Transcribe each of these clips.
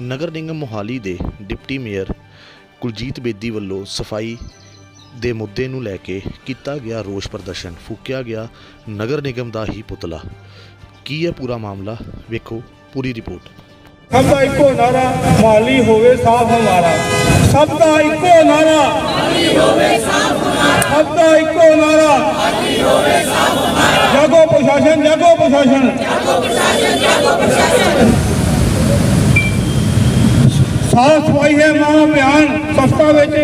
ਨਗਰ ਨਿਗਮ ਮੋਹਾਲੀ ਦੇ deputy mayor Kuljit Bedi ਵੱਲੋਂ ਸਫ਼ਾਈ ਦੇ ਮੁੱਦੇ ਨੂੰ ਲੈ ਕੇ ਕੀਤਾ ਗਿਆ ਰੋਸ ਪ੍ਰਦਰਸ਼ਨ ਫੂਕਿਆ ਗਿਆ ਨਗਰ ਨਿਗਮ ਦਾ ਹੀ ਪੁਤਲਾ। ਕੀ ਹੈ ਪੂਰਾ ਮਾਮਲਾ? ਵੇਖੋ ਪੂਰੀ ਰਿਪੋਰਟ। ਸਭ ਦਾ ਇੱਕੋ ਨਾਰਾ ਮਾਲੀ ਹੋਵੇ ਸਾਫ਼ ਹਮਾਰਾ ਸਭ ਦਾ ਇੱਕੋ ਨਾਰਾ। ਮਾਲੀ ਹੋਵੇ ਸਾਫ਼ ਹਮਾਰਾ ਸਭ ਦਾ ਇੱਕੋ ਨਾਰਾ। ਮਾਲੀ ਹੋਵੇ ਸਾਫ਼ ਹਮਾਰਾ ਜਾਗੋ ਪ੍ਰਸ਼ਾਸਨ ਜਾਗੋ ਪ੍ਰਸ਼ਾਸਨ। ਜਾਗੋ ਪ੍ਰਸ਼ਾਸਨ ਜਾਗੋ ਪ੍ਰਸ਼ਾਸਨ। ਸਾਫ਼ ਸਫ਼ਾਈ ਹੈ ਮਹਾ ਅਭਿਆਨ ਸਸਤਾ ਵਿੱਚ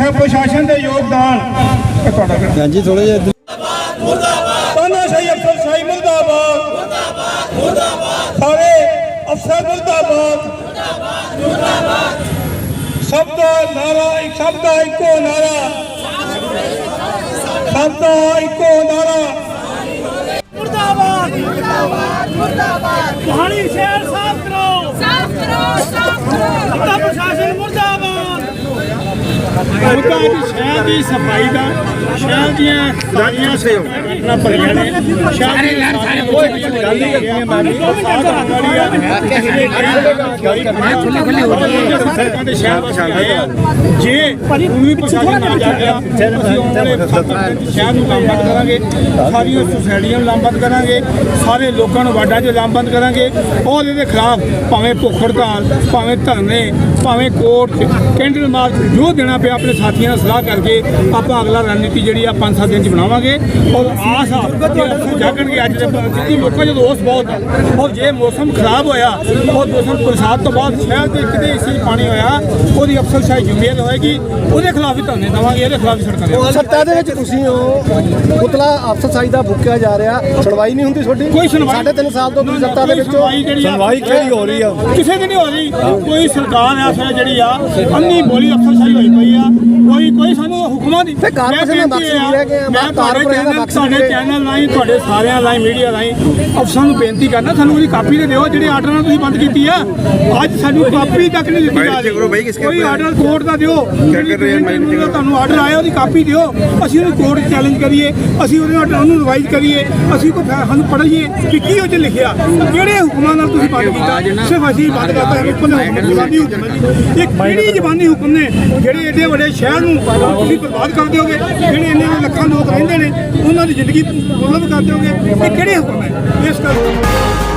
ਹੈ ਪ੍ਰਸ਼ਾਸਨ ਦੇ ਯੋਗਦਾਨ। ਇਹ ਤੁਹਾਡਾ ਕਿਹੜਾ? ਹਾਂਜੀ ਥੋੜਾ ਜਿਹਾ ਇੱਧਰ- ਤਾਨਾ ਸਹੀ ਅਫਸਰ ਸ਼ਾਹੀ ਮੁਰਦਾਬਾਦ। ਮੁਰਦਾਬਾਦ ਮੁਰਦਾਬਾਦ ਸਾਰੇ ਅਫਸਰ ਮੁਰਦਾਬਾਦ ਮੁਰਦਾਬਾਦ ਮੁਰਦਾਬਾਦ। ਸਭ ਦਾ ਨਾਰਾ ਇੱਕ ਸਭ ਦਾ ਇੱਕੋ ਨਾਰਾ। ਸਭ ਦਾ ਇੱਕੋ ਨਾਰਾ ਮੁਰਦਾਬਾਦ ਮੁਰਦਾਬਾਦ ਮੁਰਦਾਬਾਦ ਕਹਾਣੀ ਸ਼ਹਿਰ ਸਾਫ਼ ਕਰੋ ਸਾਫ਼ ਕਰੋ ਸਾਫ਼ ਕਰੋ ਅੱਤਾ ਪ੍ਰਸ਼ਾਸਨ ਮੁਰਦਾਬਾਦ ਮੁਰਦਾ ਦੀ ਸ਼ਹਿਰ ਦੀ ਸਫ਼ਾਈ ਦਾ ਦੀਆਂ ਸਾਰੀਆਂ ਸੇਵਾ ਭਰੀਆਂ ਨੇ ਸ਼ਹਿਰ ਦੀ ਸਾਰੇ ਕੋਈ ਗੱਲ ਨਹੀਂ ਕਰੀਏ ਮਾਨੀ ਮੈਂ ਖੁੱਲੇ ਖੁੱਲੇ ਹੋ ਆ। ਜੇ ਪੂਰੀ ਪ੍ਰਸ਼ਾਸਨ ਨਾ ਅਸੀਂ ਉਹਨੇ ਸ਼ਹਿਰ ਨੂੰ ਲਾਮਬੰਦ ਕਰਾਂਗੇ। ਸਾਰੀਆਂ ਸੁਸਾਇਟੀਆਂ ਨੂੰ ਲਾਮਬੰਦ ਕਰਾਂਗੇ। ਸਾਰੇ ਲੋਕਾਂ ਨੂੰ ਵਾਰਡਾਂ 'ਚ ਲਾਮਬੰਦ ਕਰਾਂਗੇ। ਔਰ ਇਹਦੇ ਖਿਲਾਫ ਭਾਵੇਂ ਭੁੱਖ ਹੜਤਾਲ ਭਾਵੇਂ ਧਰਨੇ ਭਾਵੇਂ ਕੋਰਟ ਕੈਂਡਲ ਮਾਰਚ ਜੋ ਦੇਣਾ ਪਿਆ ਆਪਣੇ ਸਾਥੀਆਂ ਨਾਲ ਸਲਾਹ ਕਰਕੇ ਆਪਾਂ ਅਗਲਾ ਰਣਨੀਤੀ ਜਿਹੜੀ ਆ 5-7 ਦਿਨ 'ਚ ਬਣਾਵਾਂਗੇ। ਔਰ ਆਸ ਆ ਕਿ ਅਫਸਰ ਜਾਗਣਗੇ ਅੱਜ ਦੇ ਜਿੱਤੀ ਲੋਕਾਂ ਜਦੋਂ ਉਸ ਬਹੁਤ ਆ। ਔਰ ਜੇ ਮੌਸਮ ਖਰਾਬ ਹੋਇਆ ਉਹ ਮੌਸਮ ਬਰਸਾਤ ਤੋਂ ਬਾਅਦ ਸ਼ਹਿਰ ਦੇ ਕਿਤੇ 'ਚ ਪਾਣੀ ਹੋਇਆ ਉਹਦੀ ਅਫਸਰਸ਼ਾਹੀ ਜ਼ਿੰਮੇਵਾਰ ਹੋਏਗੀ ਉਹਦੇ ਖਿਲਾਫ ਹੀ ਧਰਨੇ ਦੇਵਾਂਗੇ ਇਹਦੇ ਖਿਲਾਫ ਹੀ ਸੜਕਾਂ ਦੇ ਸੱਤਾ ਦੇ ਵਿੱਚ ਤੁਸੀਂ ਹੋ ਪੁਤਲਾ ਅਫਸਰਸਾਈ ਦਾ ਬੁੱਕਿਆ ਜਾ ਰਿਹਾ ਸੁਣਵਾਈ ਨਹੀਂ ਹੁੰਦੀ ਤੁਹਾਡੀ? ਕੋਈ ਸੁਣਵਾਈ ਸਾਢੇ ਤਿੰਨ ਸਾਲ ਤੋਂ ਤੁਸੀਂ ਸੱਤਾ ਦੇ ਵਿੱਚ ਸੁਣਵਾਈ ਕਿਹੜੀ ਹੋ ਰਹੀ ਆ? ਕਿਸੇ ਦੀ ਨਹੀਂ ਹੋ ਰਹੀ। ਕੋਈ ਸਰਕਾਰ ਆ ਫਿਰ ਜਿਹੜੀ ਆ ਅੰਨੀ ਬੋਲੀ ਅਫਸਰਸ਼ਾਹੀ ਹੋਈ ਪਈ ਆ। ਕੋਈ ਕੋਈ ਸਾਨੂੰ ਹੁਕਮਾਂ ਦੀ ਫਿਰ ਕਾਰਪੋਰੇਸ਼ਨ ਮੈਂ ਨੇ ਕਿ ਮੈਂ ਤੁਹਾਡੇ ਚੈਨਲ ਲਿਆ। ਚੈਨਲ ਰਾਹੀਂ ਤੁਹਾਡੇ ਸਾਰਿਆਂ ਰਾਹੀਂ ਮੀਡੀਆ ਰਾਹੀਂ ਅਫਸਰਾਂ ਨੂੰ ਬੇਨਤੀ ਕਰਨਾ ਸਾਨੂੰ ਉਹਦੀ ਕਾਪੀ ਦੇ ਦਿਓ ਜਿਹੜੇ ਆਰਡਰ ਨਾਲ ਤੁਸੀਂ ਬੰਦ ਕੀਤੀ ਆ। ਅੱਜ ਸਾਨੂੰ ਕਾਪੀ ਤੱਕ ਨਹੀਂ ਦਿੱਤੀ ਜਾ ਰਹੀ। ਕੋਈ ਆਰਡਰ ਕੋਰਟ ਦਾ ਦਿਓ। ਜਿਹੜੀ ਤੁਹਾਨੂੰ ਆਰਡਰ ਆਇਆ ਉਹਦੀ ਕਾਪੀ ਦਿਓ। ਅਸੀਂ ਉਹਨੂੰ ਕੋਰਟ ਚੈਲੰਜ ਕਰੀਏ ਅਸੀਂ ਉਹਦੇ ਆਰਡਰ ਉਹਨੂੰ ਰਿਵਾਈਜ਼ ਕਰੀਏ ਅਸੀਂ ਕੋਈ ਸਾਨੂੰ ਪੜ੍ਹੀਏ ਕਿ ਕੀ ਉਹ 'ਚ ਲਿਖਿਆ। ਕਿਹੜੇ ਹੁਕਮਾਂ ਨਾਲ ਤੁਸੀਂ ਬੰਦ ਕੀਤਾ? ਸਿਰਫ ਅਸੀਂ ਬੰਦ ਕਰਤਾ ਹੈ ਹੁਕਮ ਹੁਕਮ ਜ਼ਬਾਨੀ ਹੁਕਮ ਇਹ ਕਿਹੜੀ ਜ਼ਬਾਨੀ ਹੁਕਮ ਨੇ? ਜਿਹੜੇ ਏਡੇ ਵੱਡੇ ਸ਼ਹਿਰ ਨੂੰ ਤੁਸੀਂ ਬਰਬਾਦ ਕਰ ਦਿਓਗੇ ਜਿਹੜੇ ਇੰਨੇ ਲੱਖਾਂ ਲੋਕ ਰਹਿੰਦੇ ਨੇ, ਉਹਨਾਂ ਦੀ ਜ਼ਿੰਦਗੀ ਮੁਲਤਵ ਕਰ ਦਿਓਗੇ। ਇਹ ਕਿਹੜੇ ਹੁਕਮ ਹੈ? ਇਸ ਕਰਕੇ